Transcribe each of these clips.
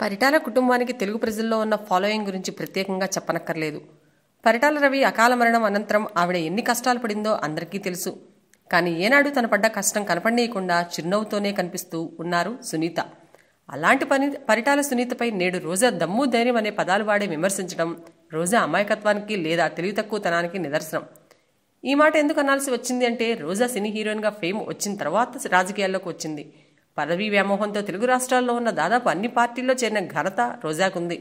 పరిటాల కుటుంబానికి తెలుగు ప్రజల్లో ఉన్న ఫాలోయింగ్ గురించి ప్రత్యేకంగా చెప్పనక్కర్లేదు. పరిటాల రవి అకాల మరణం అనంతరం ఆవిడ ఎన్ని కష్టాలు పడిందో అందరికీ తెలుసు. కానీ ఏనాడు తన పడ్డ కష్టం కనపడనీయకుండా చిరునవ్వుతోనే కనిపిస్తూ ఉన్నారు సునీత. అలాంటి పని పరిటాల సునీతపై నేడు రోజా దమ్ము ధైర్యం అనే పదాలు వాడి విమర్శించడం రోజా అమాయకత్వానికి లేదా తెలివి తక్కువతనానికి నిదర్శనం. ఈ మాట ఎందుకు అనాల్సి వచ్చింది అంటే రోజా సినీ హీరోయిన్గా ఫేమ్ వచ్చిన తర్వాత రాజకీయాల్లోకి వచ్చింది. పదవీ వ్యామోహంతో తెలుగు రాష్ట్రాల్లో ఉన్న దాదాపు అన్ని పార్టీల్లో చేరిన ఘనత రోజాకుంది.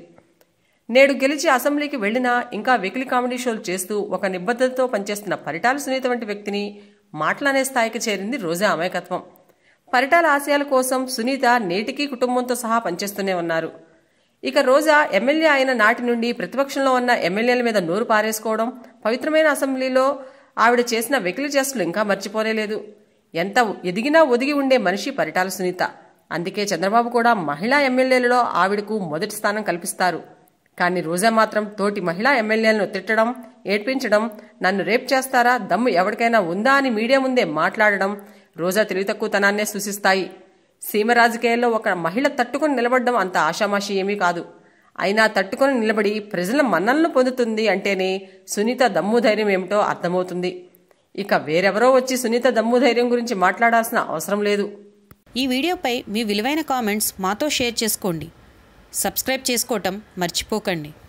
నేడు గెలిచి అసెంబ్లీకి వెళ్ళినా ఇంకా వెకిలి కామెడీ షోలు చేస్తూ ఒక నిబద్ధతతో పనిచేస్తున్న పరిటాల సునీత వంటి వ్యక్తిని మాట్లాడే స్థాయికి చేరింది రోజా అమాయకత్వం పరిటాల ఆశయాల కోసం సునీత నేటికీ కుటుంబంతో సహా పనిచేస్తూనే ఉన్నారు. ఇక రోజా ఎమ్మెల్యే అయిన నాటి నుండి ప్రతిపక్షంలో ఉన్న ఎమ్మెల్యేల మీద నోరు పారేసుకోవడం పవిత్రమైన అసెంబ్లీలో ఆవిడ చేసిన వెకిలి చేస్తులు ఇంకా మర్చిపోలేదు ఎంత ఎదిగినా ఒదిగి ఉండే మనిషి పరిటాల సునీత. అందుకే చంద్రబాబు కూడా మహిళా ఎమ్మెల్యేలలో ఆవిడకు మొదటి స్థానం కల్పిస్తారు. కానీ రోజా మాత్రం తోటి మహిళా ఎమ్మెల్యేలను తిట్టడం ఏడ్పించడం నన్ను రేప్ చేస్తారా దమ్ము ఎవరికైనా ఉందా అని మీడియా ముందే మాట్లాడడం రోజా తెలివి తక్కువతనాన్నే సూచిస్తాయి. సీమ రాజకీయాల్లో ఒక మహిళ తట్టుకుని నిలబడడం అంత ఆషామాషి ఏమీ కాదు. అయినా తట్టుకొని నిలబడి ప్రజల మన్నలను పొందుతుంది అంటేనే సునీత దమ్ము ధైర్యం ఏమిటో అర్థమవుతుంది. ఇక వేరెవరో వచ్చి సునీత దమ్ము ధైర్యం గురించి మాట్లాడాల్సిన అవసరం లేదు. ఈ వీడియోపై మీ విలువైన కామెంట్స్ మాతో షేర్ చేసుకోండి. సబ్స్క్రైబ్ చేసుకోవటం మర్చిపోకండి.